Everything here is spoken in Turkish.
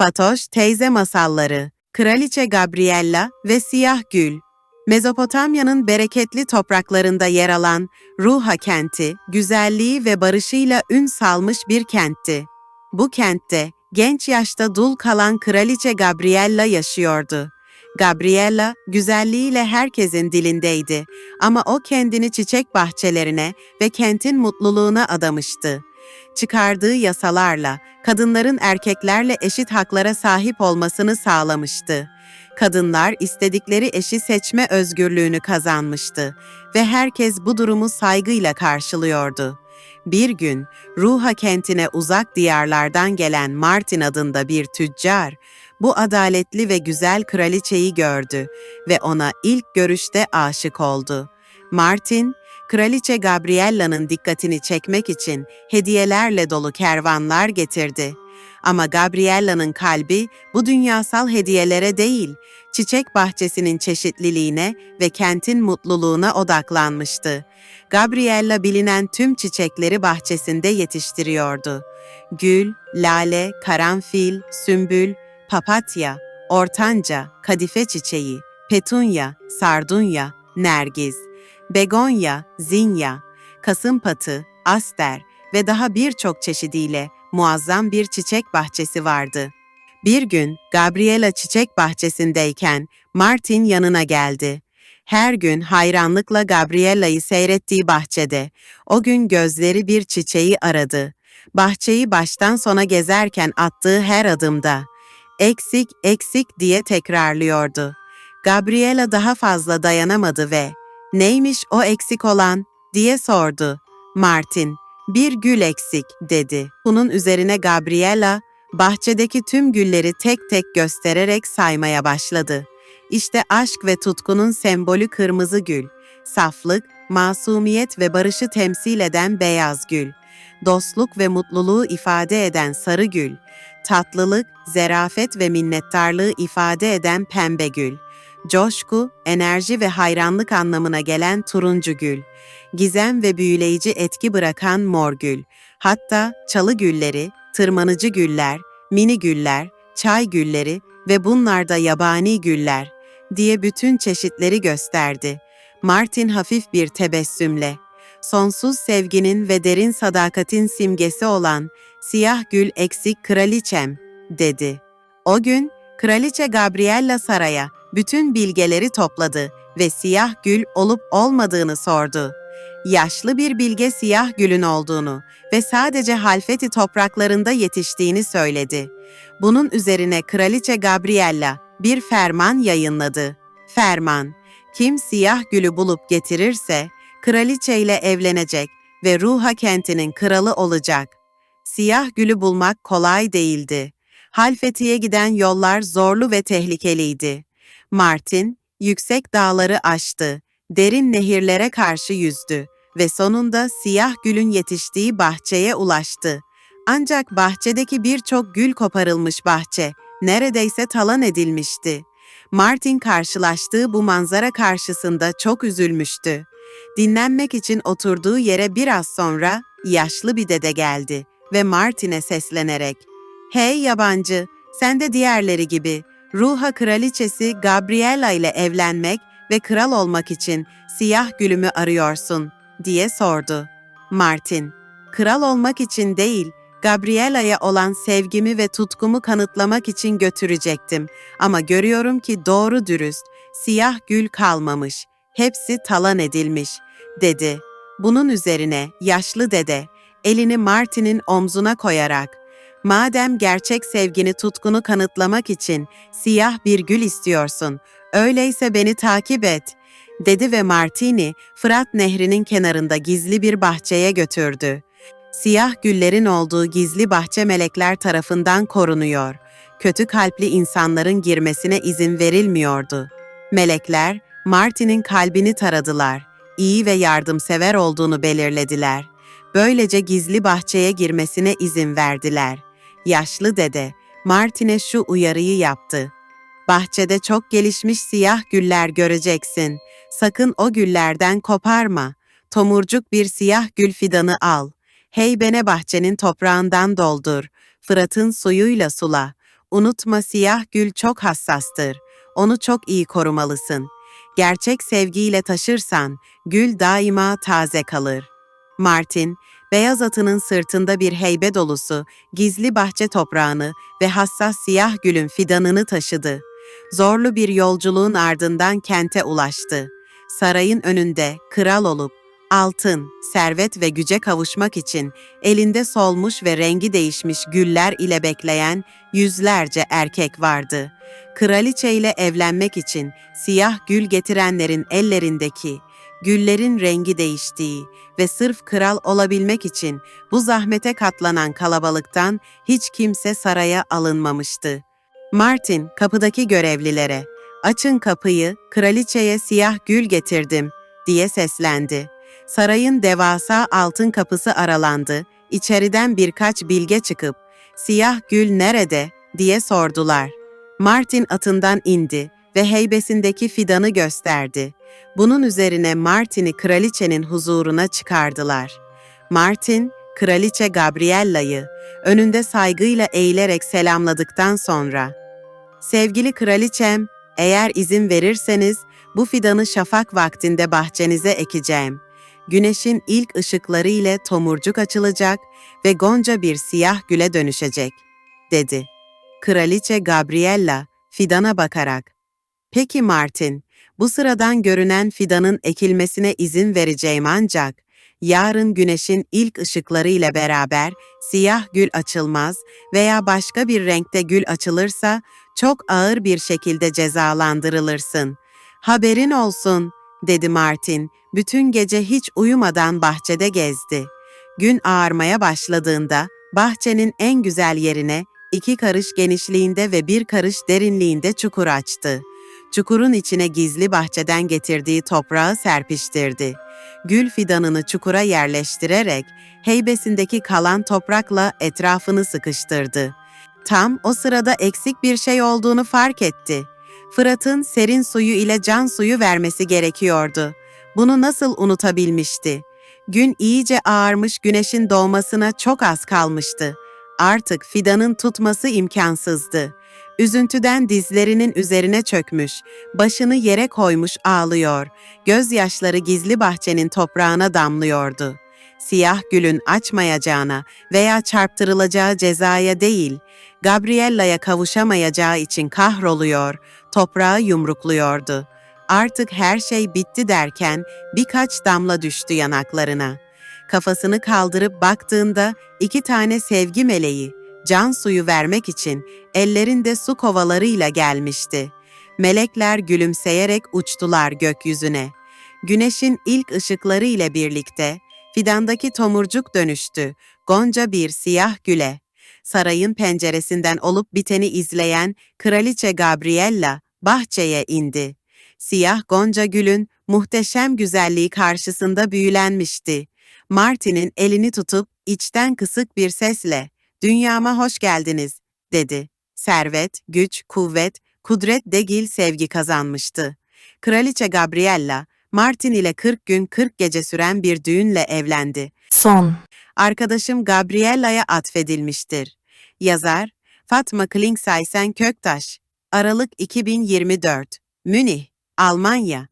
Fatoş Teyze Masalları, Kraliçe Gabriella ve Siyah Gül. Mezopotamya'nın bereketli topraklarında yer alan Ruha kenti, güzelliği ve barışıyla ün salmış bir kentti. Bu kentte genç yaşta dul kalan Kraliçe Gabriella yaşıyordu. Gabriella güzelliğiyle herkesin dilindeydi ama o kendini çiçek bahçelerine ve kentin mutluluğuna adamıştı. Çıkardığı yasalarla kadınların erkeklerle eşit haklara sahip olmasını sağlamıştı. Kadınlar istedikleri eşi seçme özgürlüğünü kazanmıştı ve herkes bu durumu saygıyla karşılıyordu. Bir gün Ruha kentine uzak diyarlardan gelen Martin adında bir tüccar, bu adaletli ve güzel kraliçeyi gördü ve ona ilk görüşte aşık oldu. Martin, Kraliçe Gabriella'nın dikkatini çekmek için hediyelerle dolu kervanlar getirdi. Ama Gabriella'nın kalbi bu dünyasal hediyelere değil, çiçek bahçesinin çeşitliliğine ve kentin mutluluğuna odaklanmıştı. Gabriella bilinen tüm çiçekleri bahçesinde yetiştiriyordu. Gül, lale, karanfil, sümbül, papatya, ortanca, kadife çiçeği, petunya, sardunya, nergiz, begonya, zinya, kasımpatı, aster ve daha birçok çeşidiyle muazzam bir çiçek bahçesi vardı. Bir gün Gabriela çiçek bahçesindeyken Martin yanına geldi. Her gün hayranlıkla Gabriella'yı seyrettiği bahçede, o gün gözleri bir çiçeği aradı. Bahçeyi baştan sona gezerken attığı her adımda, eksik eksik diye tekrarlıyordu. Gabriela daha fazla dayanamadı ve "Neymiş o eksik olan?" diye sordu. Martin, "Bir gül eksik." dedi. Bunun üzerine Gabriela bahçedeki tüm gülleri tek tek göstererek saymaya başladı. İşte aşk ve tutkunun sembolü kırmızı gül, saflık, masumiyet ve barışı temsil eden beyaz gül, dostluk ve mutluluğu ifade eden sarı gül, tatlılık, zerafet ve minnettarlığı ifade eden pembe gül, coşku, enerji ve hayranlık anlamına gelen turuncu gül, gizem ve büyüleyici etki bırakan mor gül, hatta çalı gülleri, tırmanıcı güller, mini güller, çay gülleri ve bunlar da yabani güller diye bütün çeşitleri gösterdi. Martin hafif bir tebessümle, sonsuz sevginin ve derin sadakatin simgesi olan siyah gül eksik kraliçem, dedi. O gün kraliçe Gabriella saraya bütün bilgeleri topladı ve siyah gül olup olmadığını sordu. Yaşlı bir bilge siyah gülün olduğunu ve sadece Halfeti topraklarında yetiştiğini söyledi. Bunun üzerine kraliçe Gabriella bir ferman yayınladı. Ferman, kim siyah gülü bulup getirirse kraliçeyle evlenecek ve Ruha kentinin kralı olacak. Siyah gülü bulmak kolay değildi. Halfeti'ye giden yollar zorlu ve tehlikeliydi. Martin, yüksek dağları aştı, derin nehirlere karşı yüzdü ve sonunda siyah gülün yetiştiği bahçeye ulaştı. Ancak bahçedeki birçok gül koparılmış bahçe neredeyse talan edilmişti. Martin karşılaştığı bu manzara karşısında çok üzülmüştü. Dinlenmek için oturduğu yere biraz sonra yaşlı bir dede geldi ve Martin'e seslenerek "Hey yabancı, sen de diğerleri gibi Ruha kraliçesi Gabriella ile evlenmek ve kral olmak için siyah gülümü arıyorsun diye sordu. Martin, kral olmak için değil, Gabriella'ya olan sevgimi ve tutkumu kanıtlamak için götürecektim ama görüyorum ki doğru dürüst, siyah gül kalmamış, hepsi talan edilmiş, dedi. Bunun üzerine yaşlı dede, elini Martin'in omzuna koyarak, Madem gerçek sevgini tutkunu kanıtlamak için siyah bir gül istiyorsun, öyleyse beni takip et, dedi ve Martini, Fırat Nehri'nin kenarında gizli bir bahçeye götürdü. Siyah güllerin olduğu gizli bahçe melekler tarafından korunuyor. Kötü kalpli insanların girmesine izin verilmiyordu. Melekler, Martin'in kalbini taradılar. İyi ve yardımsever olduğunu belirlediler. Böylece gizli bahçeye girmesine izin verdiler. Yaşlı dede, Martin'e şu uyarıyı yaptı. Bahçede çok gelişmiş siyah güller göreceksin. Sakın o güllerden koparma. Tomurcuk bir siyah gül fidanı al. Heybene bahçenin toprağından doldur. Fırat'ın suyuyla sula. unutma siyah gül çok hassastır. Onu çok iyi korumalısın. Gerçek sevgiyle taşırsan gül daima taze kalır. Martin, beyaz atının sırtında bir heybe dolusu, gizli bahçe toprağını ve hassas siyah gülün fidanını taşıdı. Zorlu bir yolculuğun ardından kente ulaştı. Sarayın önünde kral olup altın, servet ve güce kavuşmak için elinde solmuş ve rengi değişmiş güller ile bekleyen yüzlerce erkek vardı. Kraliçe ile evlenmek için siyah gül getirenlerin ellerindeki güllerin rengi değiştiği ve sırf kral olabilmek için bu zahmete katlanan kalabalıktan hiç kimse saraya alınmamıştı. Martin kapıdaki görevlilere, "Açın kapıyı, kraliçeye siyah gül getirdim." diye seslendi. Sarayın devasa altın kapısı aralandı. İçeriden birkaç bilge çıkıp, "Siyah gül nerede?" diye sordular. Martin atından indi ve heybesindeki fidanı gösterdi. Bunun üzerine Martin'i kraliçenin huzuruna çıkardılar. Martin, kraliçe Gabriella'yı önünde saygıyla eğilerek selamladıktan sonra, "Sevgili kraliçem, eğer izin verirseniz bu fidanı şafak vaktinde bahçenize ekeceğim. Güneşin ilk ışıkları ile tomurcuk açılacak ve gonca bir siyah güle dönüşecek." dedi. Kraliçe Gabriella fidana bakarak, "Peki Martin, bu sıradan görünen fidanın ekilmesine izin vereceğim ancak yarın güneşin ilk ışıkları ile beraber siyah gül açılmaz veya başka bir renkte gül açılırsa çok ağır bir şekilde cezalandırılırsın. Haberin olsun, dedi Martin. Bütün gece hiç uyumadan bahçede gezdi. Gün ağarmaya başladığında bahçenin en güzel yerine iki karış genişliğinde ve bir karış derinliğinde çukur açtı. Çukurun içine gizli bahçeden getirdiği toprağı serpiştirdi. Gül fidanını çukura yerleştirerek heybesindeki kalan toprakla etrafını sıkıştırdı. Tam o sırada eksik bir şey olduğunu fark etti. Fırat'ın serin suyu ile can suyu vermesi gerekiyordu. Bunu nasıl unutabilmişti? Gün iyice ağarmış güneşin doğmasına çok az kalmıştı. Artık fidanın tutması imkansızdı. Üzüntüden dizlerinin üzerine çökmüş, başını yere koymuş ağlıyor. Gözyaşları gizli bahçenin toprağına damlıyordu. Siyah gülün açmayacağına veya çarptırılacağı cezaya değil, Gabriella'ya kavuşamayacağı için kahroluyor, toprağı yumrukluyordu. Artık her şey bitti derken birkaç damla düştü yanaklarına. Kafasını kaldırıp baktığında iki tane sevgi meleği, can suyu vermek için ellerinde su kovalarıyla gelmişti. Melekler gülümseyerek uçtular gökyüzüne. Güneşin ilk ışıkları ile birlikte fidandaki tomurcuk dönüştü, gonca bir siyah güle. Sarayın penceresinden olup biteni izleyen Kraliçe Gabriella bahçeye indi. Siyah gonca gülün muhteşem güzelliği karşısında büyülenmişti. Martin'in elini tutup içten kısık bir sesle "Dünyama hoş geldiniz." dedi. Servet, güç, kuvvet, kudret degil sevgi kazanmıştı. Kraliçe Gabriella, Martin ile 40 gün 40 gece süren bir düğünle evlendi. Son. Arkadaşım Gabriella'ya atfedilmiştir. Yazar Fatma Klingsaysen Köktaş Aralık 2024 Münih, Almanya